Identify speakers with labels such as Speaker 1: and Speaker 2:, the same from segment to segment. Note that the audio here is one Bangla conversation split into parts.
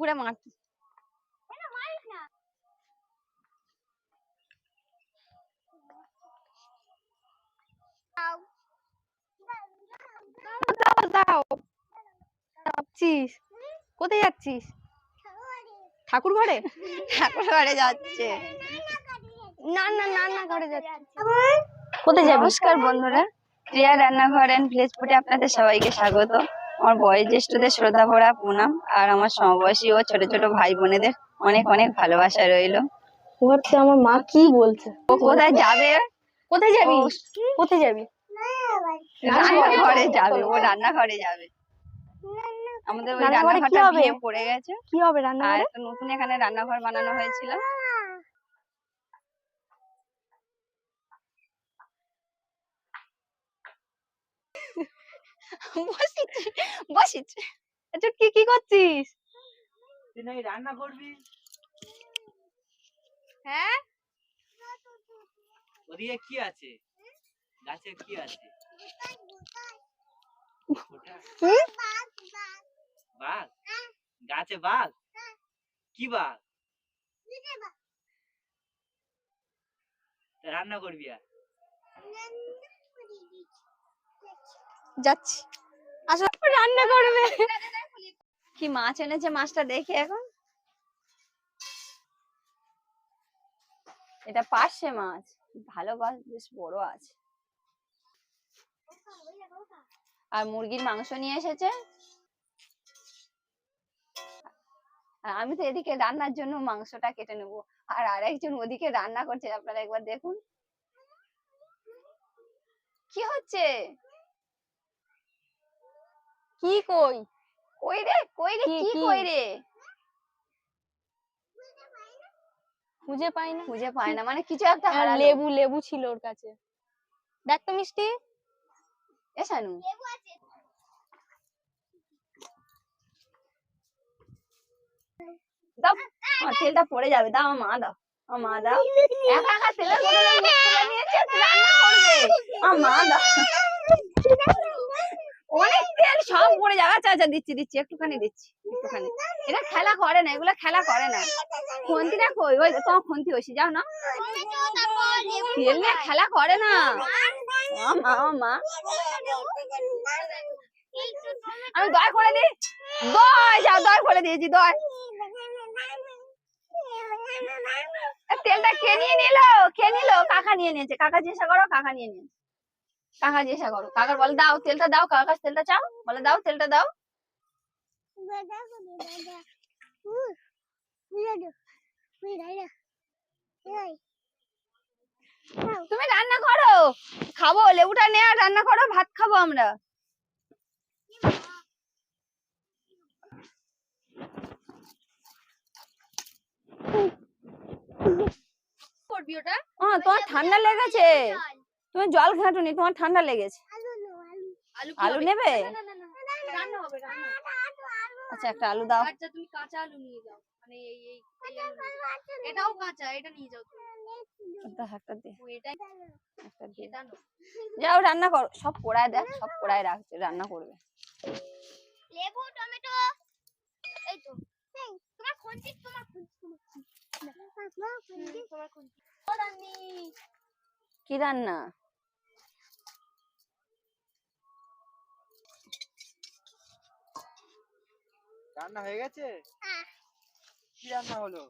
Speaker 1: পুকুরে মাছ দাও দাও যাচ্ছিস? কোথায় যাচ্ছিস? ঠাকুর ঘরে? ঠাকুর ঘরে যাচ্ছে। না না না না ঘরে যাচ্ছে। কোথায় যাবি? নমস্কার বন্ধুরা প্রিয়া রান্নাঘর অ্যান্ড ভিলেজ ফুডে আপনাদের সবাইকে স্বাগত। আমার বয়োজ্যেষ্ঠদের শ্রদ্ধা ভরা প্রণাম আর আমার সমবয়সী ও ছোট ছোট ভাই বোনেদের অনেক অনেক ভালোবাসা রইল।
Speaker 2: আমার মা কি বলছে?
Speaker 1: ও কোথায় যাবে?
Speaker 2: কোথায় যাবি? কোথায় যাবি?
Speaker 1: রান্নাঘরে যাবে ও রান্নাঘরে যাবে। আমাদের ওই
Speaker 2: কি
Speaker 1: রান্নাঘরটা
Speaker 2: হবে?
Speaker 1: ভেঙে পড়ে গেছে।
Speaker 2: কি হবে
Speaker 1: আর
Speaker 2: রান্নাঘরে
Speaker 1: নতুন এখানে রান্নাঘর বানানো হয়েছিল। বসিছি বসিছি। আচ্ছা কি কি করছিস?
Speaker 3: তুই নাকি রান্না করবি?
Speaker 1: হ্যাঁ?
Speaker 3: ওদিকে কি আছে? গাছে কি আছে? বাঘ। গাছে বাঘ? কি বাঘ? রান্না করবি আর?
Speaker 1: যাচ্ছি। আসলে রান্না করবে। কি মাছ এনেছে মাছটা দেখি এখন। এটা পার্শে মাছ। ভালো মাছ বেশ বড় আছে। আর মুরগির মাংস নিয়ে এসেছে। আর আমি তো এদিকে রান্নার জন্য মাংসটা কেটে নেব। আর আরেকজন ওদিকে রান্না করছে আপনারা একবার দেখুন। কি হচ্ছে?
Speaker 2: কি কই?
Speaker 1: কই রে? কই রে?
Speaker 2: কি?
Speaker 1: কই রে?
Speaker 2: খুঁজে পাই না।
Speaker 1: খুঁজে পায় না। মানে কিছু একটা হারালো।
Speaker 2: লেবু লেবু ছিল ওর কাছে। দেখ তো মিষ্টি।
Speaker 1: এ শানু। দাও। আমার তেলটা পড়ে যাবে। দাও মা দাও। মা দাও। একা একা তেলের নিয়েছে। রান্না করবে মা দাও। অনেক তেল সব পড়ে যাবে। আচ্ছা আচ্ছা দিচ্ছি দিচ্ছি, একটুখানি দিচ্ছি, একটুখানি। এটা খেলা করে না, এগুলো খেলা করে না। খন্তিটা কই ওই তোমার খন্তি হয়েছে যাও না। তেল নিয়ে খেলা করে না। মা মা আমি দয় করে দিই। দয় যাও দয় করে দিয়েছি দয় তেলটা কে নিয়ে নিল? কে নিল? কাকা নিয়ে নিয়েছে। কাকা জিজ্ঞাসা করো, কাকা নিয়ে নিয়েছে। কাকা জিজ্ঞাসা করো। কাকার বলে দাও তেলটা দাও কাকার তেলটা চাও? বলে দাও তেলটা দাও। তুমি রান্না করো। খাব লেবুটা নে আর রান্না করো ভাত খাব আমরা।
Speaker 2: করবি ওটা
Speaker 1: তোমার ঠান্ডা লেগেছে। তুমি জল ঘাঁটুনি তোমার ঠান্ডা লেগেছে।
Speaker 2: আলু
Speaker 1: নেবে
Speaker 2: না না না রান্না হবে রান্না
Speaker 1: আচ্ছা একটা আলু দাও।
Speaker 2: আচ্ছা তুমি কাঁচা আলু নিয়ে যাও। মানে এই এই যাও। এটাও কাঁচা এটা নিয়ে যাও
Speaker 1: রান্না করো। সব পোড়ায় দেখ সব পোড়ায় রাখছে রান্না করবে।
Speaker 4: লেবু টমেটো এই তো। তোমার খন্তি তোমার খন্তি তোমার খন্তি। তোমার খন্তি। ও রান্নি
Speaker 1: কি রান্না?
Speaker 3: রান্না হয়ে গেছে?
Speaker 4: হ্যাঁ।
Speaker 3: কি রান্না হলো?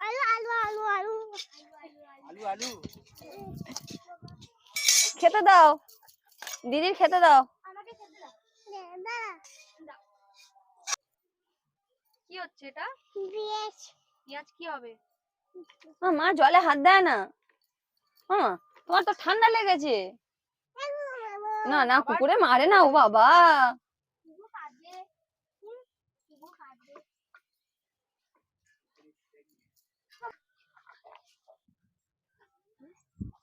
Speaker 4: আলু আলু আলু আলু।
Speaker 3: আলু আলু।
Speaker 1: খেতে দাও। দিদির খেতে দাও।
Speaker 4: আমাকে খেতে দাও।
Speaker 2: কি হচ্ছে এটা?
Speaker 4: বিয়েস
Speaker 2: পেঁয়াজ কি হবে?
Speaker 1: মা জলে হাত দেয় না। হ্যাঁ তোমার তো ঠান্ডা লেগেছে। না না কুকুরে মারে না ও বাবা
Speaker 4: শুধু কাঁদবে শুধু কাঁদবে
Speaker 1: হুম।
Speaker 4: ওই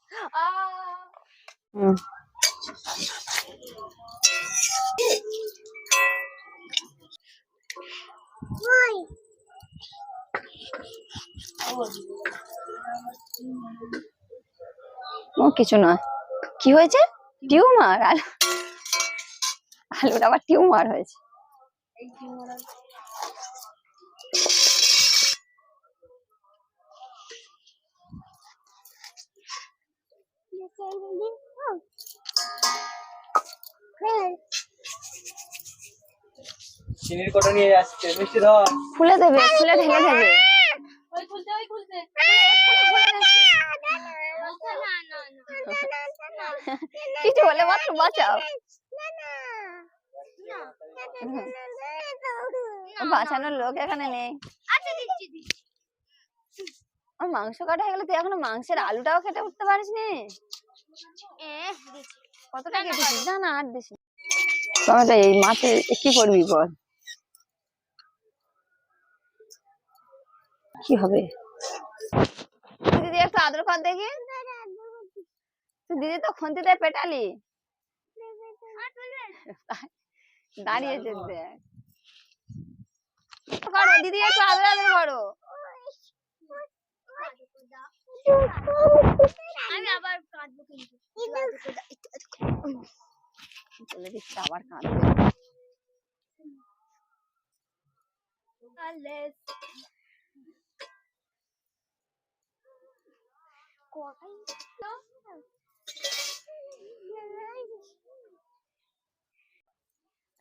Speaker 1: ও কিছু নয় কি হয়েছে? টিউমার? আলু আলুর আবার টিউমার হয়েছে।
Speaker 3: চিনির কোটা নিয়ে আসছে? মিষ্টি ধর।
Speaker 1: খুলে দেবে খুলে ঢেলে দেবে।
Speaker 2: ওই খুলতে ওই খুলতে
Speaker 5: না না না
Speaker 1: কিছু হলে মাত্র বাঁচাও। বাঁচানোর লোক এখানে নেই।
Speaker 5: আচ্ছা দিচ্ছি দিচ্ছি।
Speaker 1: আর মাংস কাটা হয়ে গেলে তুই এখনও মাংসের আলুটাও খেতে উঠতে পারিস নি কতটা কেটেছিস? না না আর দিস না। টমেটো এই মাছে কি করবি বল? কি হবে? দিদি একটু আদর কর দেখি। দিদি তো খুন্তিতে পেটালি। দাঁড়িয়েছে দেখ। করো দিদি একটু আদর আদর করো।
Speaker 5: আমি আবার কাঁদবো কিন্তু।
Speaker 1: বলে দিচ্ছি আবার কাঁদবে।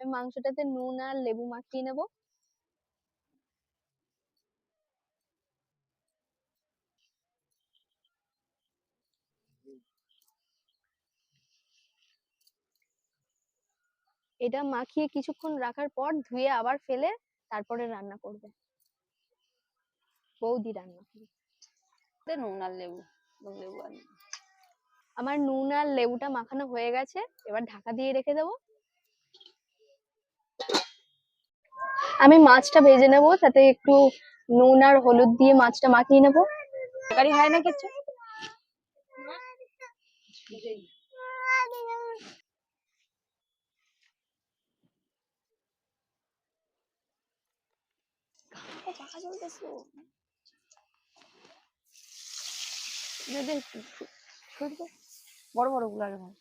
Speaker 1: মাংসটাতে নুন আর লেবু মাখিয়ে নেব। এটা মাখিয়ে কিছুক্ষণ রাখার পর ধুয়ে আবার ফেলে তারপরে রান্না করবে। বৌদি রান্না করবে নুন আর লেবু লেবু আর আমার নুন আর লেবুটা মাখানো হয়ে গেছে এবার ঢাকা দিয়ে রেখে দেবো। আমি মাছটা ভেজে নেব তাতে একটু নুন আর হলুদ দিয়ে মাছটা মাখিয়ে নেব। তরকারি হয় না কিছু? বড় বড়গুলো আগে ভাজ।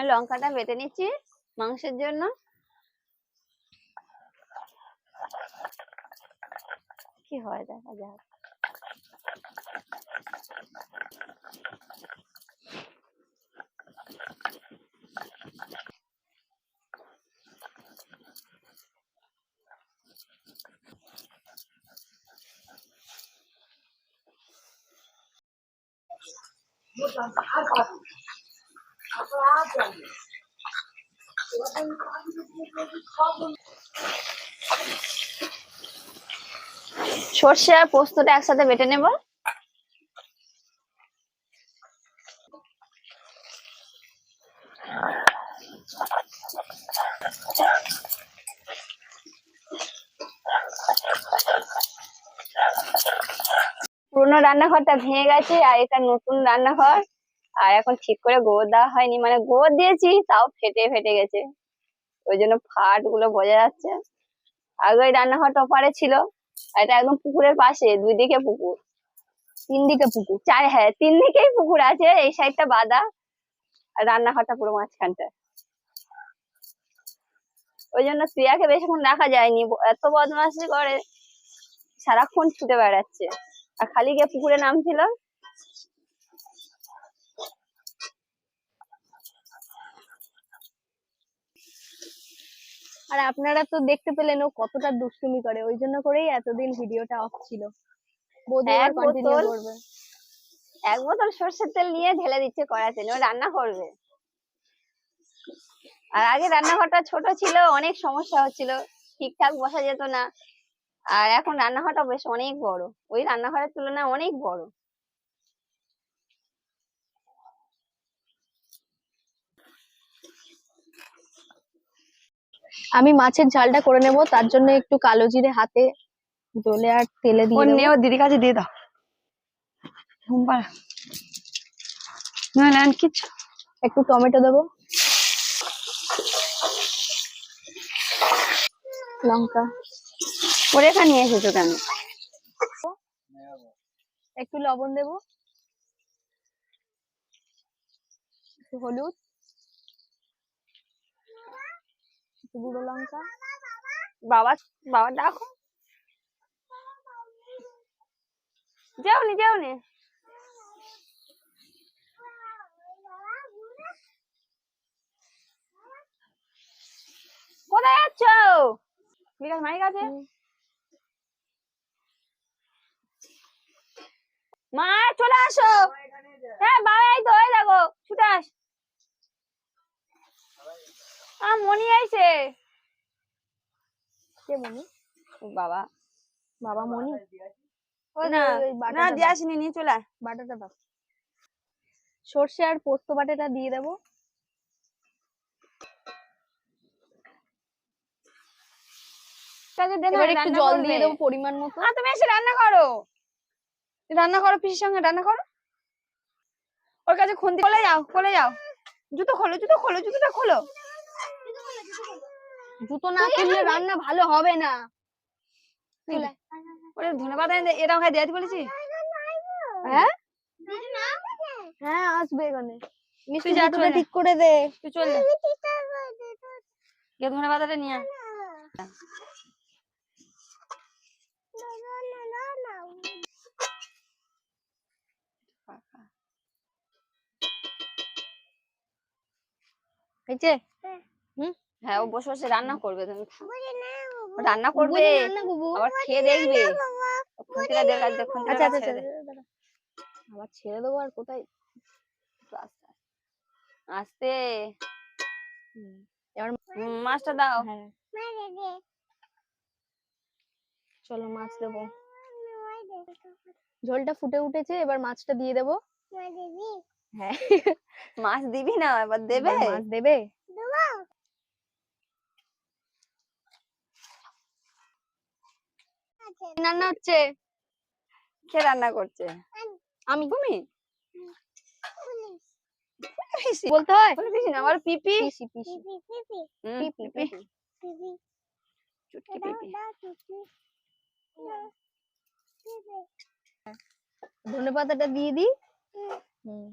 Speaker 1: আমি লঙ্কাটা বেটে নিচ্ছি মাংসের জন্য। কি হয় দেখা যাক। সর্ষে আর পোস্তটা একসাথে বেটে নেব। পুরোনো রান্নাঘরটা ভেঙে গেছে আর এটা নতুন রান্নাঘর। আর এখন ঠিক করে গোবর দেওয়া হয়নি মানে গোবর দিয়েছি, তাও ফেটে ফেটে গেছে। ওই জন্য ফাটগুলো বোঝা যাচ্ছে। আগে ওই রান্নাঘরটা ওপারে ছিল এটা একদম পুকুরের পাশে, দুই দিকে পুকুর। তিন দিকে পুকুর, চার হ্যাঁ তিন দিকেই পুকুর আছে, এই সাইডটা বাদা, আর রান্নাঘরটা পুরো মাঝখানটা। ওই জন্য শ্রিয়াকে বেশিক্ষণ রাখা যায়নি এত বদমাশি করে, সারাক্ষণ ছুটে বেড়াচ্ছে। আর খালি গিয়ে পুকুরে নামছিল আর আপনারা তো দেখতে পেলেন ও কতটা দুষ্টুমি করে ওই জন্য করেই এতদিন ভিডিওটা অফ ছিল। বৌদি কন্টিনিউ
Speaker 2: বোতল-
Speaker 1: করবে এক বোতল সর্ষের তেল নিয়ে ঢেলে দিচ্ছে কড়াইতে ও রান্না করবে। আর আগে রান্নাঘরটা ছোট ছিল অনেক সমস্যা হচ্ছিল ঠিকঠাক বসা যেত না। আর এখন রান্নাঘরটা বেশ অনেক বড় ওই রান্নাঘরের তুলনায় অনেক বড়। আমি মাছের ঝালটা করে নেব তার জন্য একটু কালো জিরে হাতে জলে আর তেলে দিয়ে দেবো।
Speaker 2: দিদির কাছে দিয়ে দাও।
Speaker 5: কিছু একটু টমেটো দেবো। লঙ্কা। পরেখা নিয়ে এসেছ কেন? একটু লবণ দেবো। হলুদ একটু গুঁড়ো লঙ্কা। বাবা বাবা দেখো যাওনি যাওনি। কোথায় যাচ্ছ? বিকাশ মাইক আছে মা চলে আসো। হ্যাঁ বাবা এই তো দেখো ছুটে আস। আ মনি আইছে। কে মনি বাবা। বাবা মনি ও না না দিয়ে আসিনি নিয়ে চলে আয়। বাটাটা দাও। সর্ষে আর পোস্ত বাটাটা দিয়ে দেবো। একটু জল দিয়ে দেবো পরিমাণ মতো। তুমি এসে রান্না করো। রান্না করো পিসির সঙ্গে রান্না করো। ওর কাছে খুন্তি যাও কোলে যাও। জুতো খোলো জুতো খোলো জুতোটা খোলো। জুতো না খুললে রান্না ভালো হবে না। ওরে ধনে পাতা এরকম খাই দেয়াতে বলেছি? হ্যাঁ? হ্যাঁ আসবে এখানে তুই যা চলে ঠিক করে দে। তুই চল যা ধনে পাতাটা নিয়ে আয়। হয়েছে হুম? হ্যাঁ ও বসে বসে রান্না করবে তুমি রান্না করবে আবার খেয়ে দেখবে। দেখ
Speaker 4: আচ্ছা, আচ্ছা,
Speaker 5: ছেড়ে আবার ছেড়ে দেবো আর কোথায়? আস্তে এবার মাছটা দাও। হ্যাঁ। চলো মাছ দেবো। ঝোলটা ফুটে উঠেছে এবার মাছটা দিয়ে দেবো। হ্যাঁ। মাছ দিবি না এবার দেবে? মাছ দেবে? রান্না হচ্ছে। কে রান্না করছে? আমি। তুমি? বলতে হয়? পিসি না আমার পিপি। পিসি পিসি। হুম, পিপি চুটকি পিপি। ধনে পাতাটা দিয়ে দিই। হুম।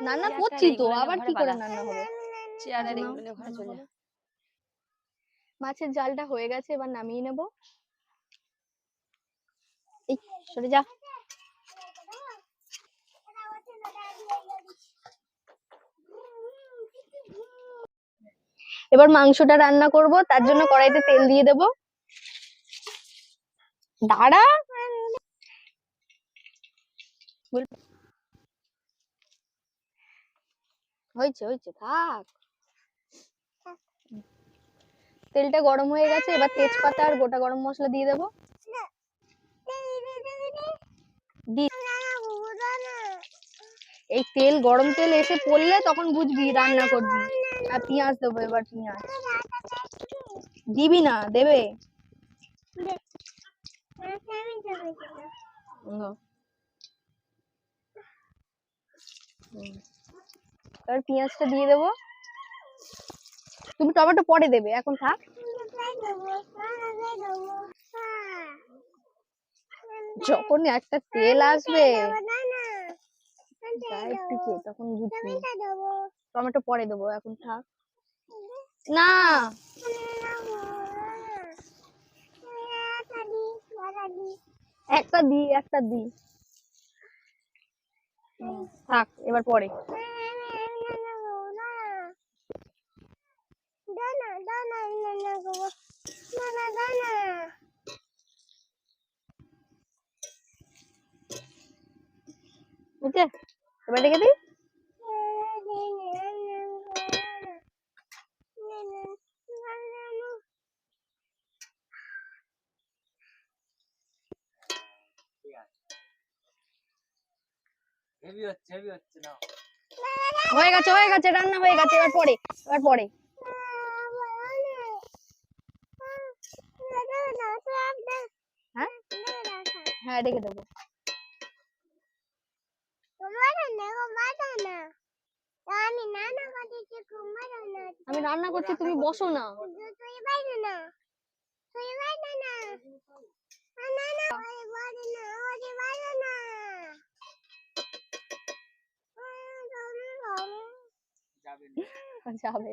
Speaker 5: রান্না করছি তো আবার কি করে রান্না হবে? চেয়ারে ঘরে চলে যা। মাছের জালটা হয়ে গেছে এবার নামিয়ে নেব। এই সরে যা। এবার মাংসটা রান্না করব তার জন্য কড়াইতে তেল দিয়ে দেব। দাঁড়া বল- হয়েছে হয়েছে থাক। তেলটা গরম হয়ে গেছে এবার তেজপাতা আর গোটা গরম মশলা দিয়ে দেবো। এই তেল গরম তেল এসে পড়লে তখন বুঝবি রান্না করবি। আর পেঁয়াজ দেবো এবার পেঁয়াজ। দিবি না দেবে। হুম। এবার পেঁয়াজটা দিয়ে দেবো। তুমি টমেটো পরে দেবে, এখন থাক। যখন একটা তেল আসবে তখন টমেটো পরে দেবো, এখন থাক। না। একটা দি একটা দি। থাক, এবার পরে। হয়ে গেছে হয়ে গেছে রান্না হয়ে গেছে এবার পরে এবার পরে। হ্যাঁ? হ্যাঁ রেখে দেবো। আমি রান্না করছি তুমি বসো না।
Speaker 3: যাবে। না।
Speaker 5: যাবে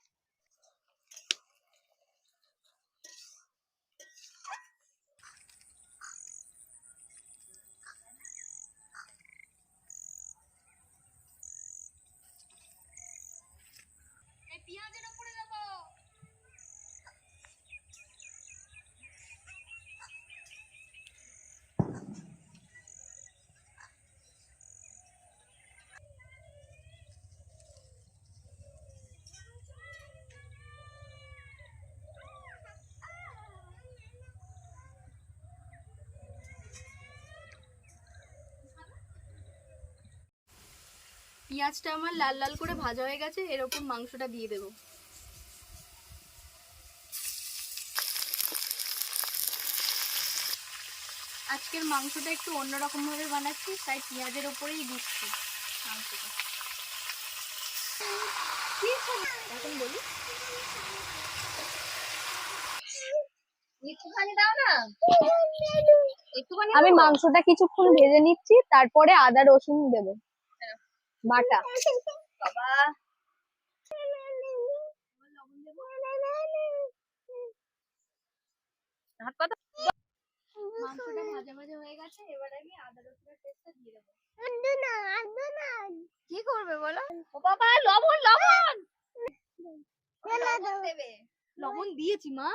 Speaker 1: পেঁয়াজটা আমার লাল লাল করে ভাজা হয়ে গেছে এরকম মাংসটা দিয়ে দেবো। আজকের মাংসটা একটু অন্যরকম ভাবে বানাচ্ছি তাই পেঁয়াজের ওপরেই দিচ্ছি মাংসটা? এখন বলি। একটুখানি দাও না। একটুখানি
Speaker 5: আমি মাংসটা কিছুক্ষণ ভেজে নিচ্ছি তারপরে আদা রসুন দেবো। বাটা
Speaker 1: বাবা। হাত পাতা মাংসটা এবার আমি দেবো। কি করবে বলো? ও বাবা, লবণ লবণ! দেবে। লবণ দিয়েছি মা।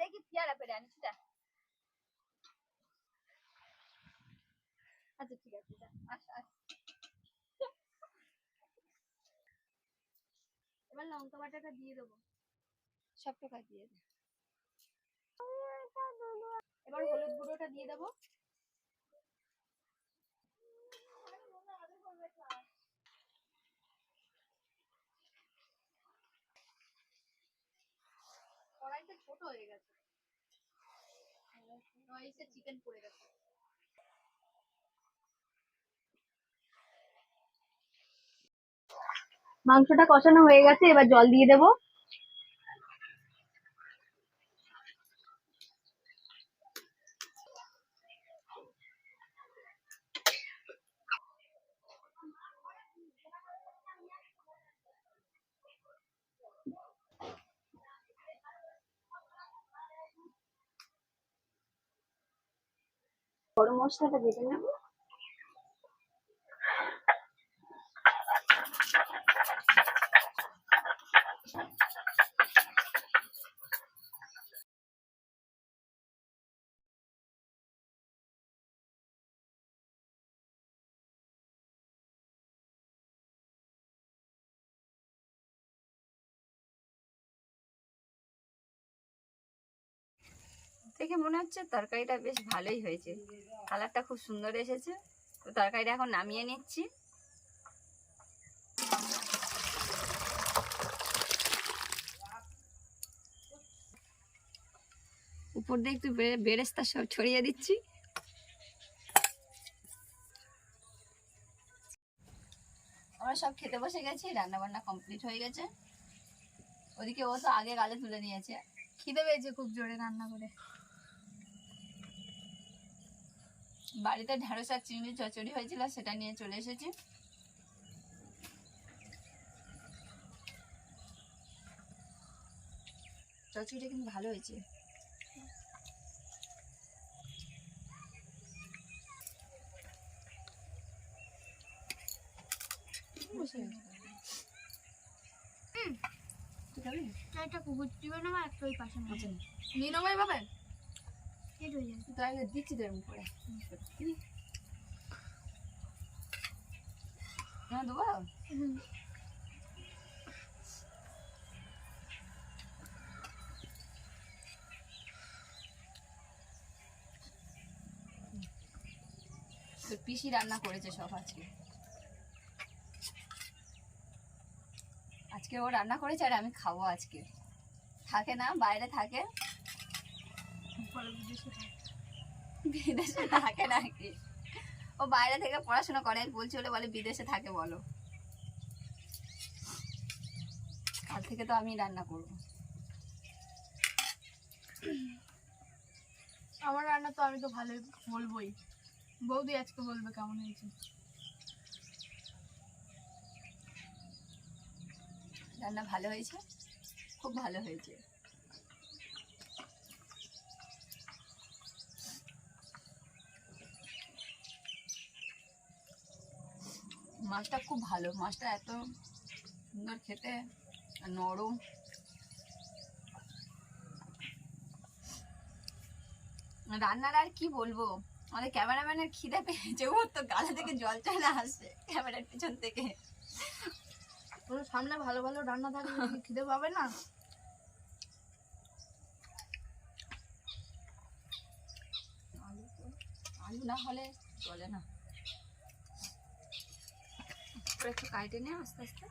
Speaker 1: দেখি পেয়ারা পেরে আনিস আচ্ছা ঠিক আছে এবার লঙ্কা বাটাটা দিয়ে দেবো। সব টাকা দিয়ে এবার হলুদ গুঁড়োটা দিয়ে দেবো। কড়াইটা ছোট হয়ে গেছে। চিকেন পড়ে গেছে।
Speaker 5: মাংসটা কষানো হয়ে গেছে এবার জল দিয়ে দেবো। গরম মশলাটা বেটে নেব
Speaker 1: দেখে মনে হচ্ছে তরকারিটা বেশ ভালোই হয়েছে। কালারটা খুব সুন্দর এসেছে। তো তরকারিটা এখন নামিয়ে নিচ্ছি। উপর দিয়ে একটু বেরেস্তা সব ছড়িয়ে দিচ্ছি। আমরা সব খেতে বসে গেছি রান্না বান্না কমপ্লিট হয়ে গেছে। ওদিকে ও তো আগে গালে তুলে নিয়েছে। খিদে পেয়েছে খুব জোরে রান্না করে। বাড়িতে ঢেঁড়স আর চিংড়ি চচড়ি হয়েছিল সেটা নিয়ে চলে এসেছি। চচ্চড়িটা কিন্তু ভালো হয়েছে। আচ্ছা। নিয়ে নেব এভাবে। তো দিচ্ছি তো এরকম করে সত্যি দেবো পিসি রান্না করেছে সব আজকে। আজকে ও রান্না করেছে আর আমি খাব আজকে। থাকে না বাইরে থাকে। বিদেশে থাকে নাকি? ও বাইরে থেকে পড়াশোনা করে বলছি বলে বলে বিদেশে থাকে বলো। কাল থেকে তো আমি রান্না করব।
Speaker 2: আমার রান্না তো আমি তো ভালোই বলবোই। বৌদি আজকে বলবে কেমন হয়েছে।
Speaker 1: রান্না ভালো হয়েছে? খুব ভালো হয়েছে। মাছটা খুব ভালো। মাছটা এত সুন্দর খেতে নরম। রান্নার আর কি বলব? আমাদের ক্যামেরাম্যানের খিদে পেয়েছে। ওর তো গালা থেকে জল চলে আসছে ক্যামেরার পিছন থেকে।
Speaker 2: তোর সামনে ভালো ভালো রান্না থাকলে খিদে পাবে না?
Speaker 1: আলু না হলে চলে না। এবার একটু কাটে নে আস্তে আস্তে।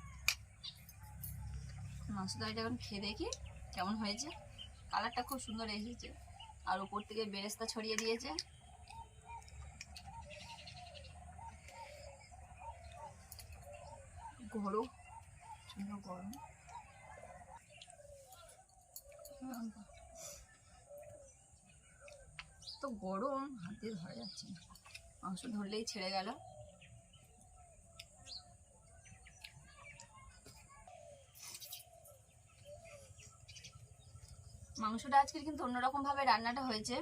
Speaker 1: মাংস তরকারিটা এখন খেয়ে দেখি কেমন হয়েছে। কালারটা খুব সুন্দর এসেছে। আর উপর থেকে বেরেস্তা ছড়িয়ে দিয়েছে। গরম, সুন্দর গরম। তো গরম, হাতে ধরা যাচ্ছে না। মাংস ধরলেই ছেড়ে গেল। মাংসটা আজকে কিন্তু অন্যরকম ভাবে রান্নাটা হয়েছে।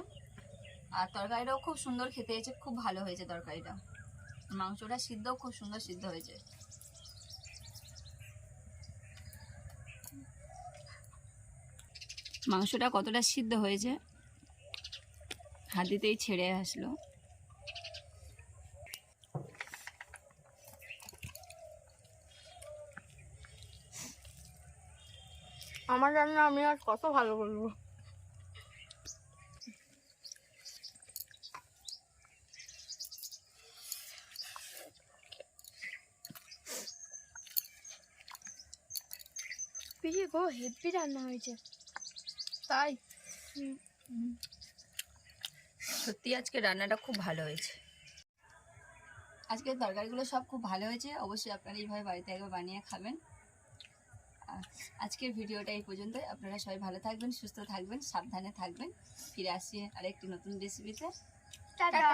Speaker 1: আর তরকারিটাও খুব সুন্দর খেতে হয়েছে, খুব ভালো হয়েছে তরকারিটা। মাংসটা সিদ্ধও খুব সুন্দর সিদ্ধ হয়েছে। মাংসটা কতটা সিদ্ধ হয়েছে হাতিতেই ছেড়ে আসলো।
Speaker 2: আমার রান্না আমি আর কত ভালো বলব।
Speaker 4: গো হেভি রান্না হয়েছে।
Speaker 2: তাই?
Speaker 1: সত্যি আজকে রান্নাটা খুব ভালো হয়েছে। আজকের তরকারিগুলো সব খুব ভালো হয়েছে। অবশ্যই আপনারা এইভাবে বাড়িতে একবার বানিয়ে খাবেন। আজকের ভিডিওটা এই পর্যন্তই। আপনারা সবাই ভালো থাকবেন সুস্থ থাকবেন সাবধানে থাকবেন। ফিরে আসি আরেকটি নতুন রেসিপিতে
Speaker 4: টাটা।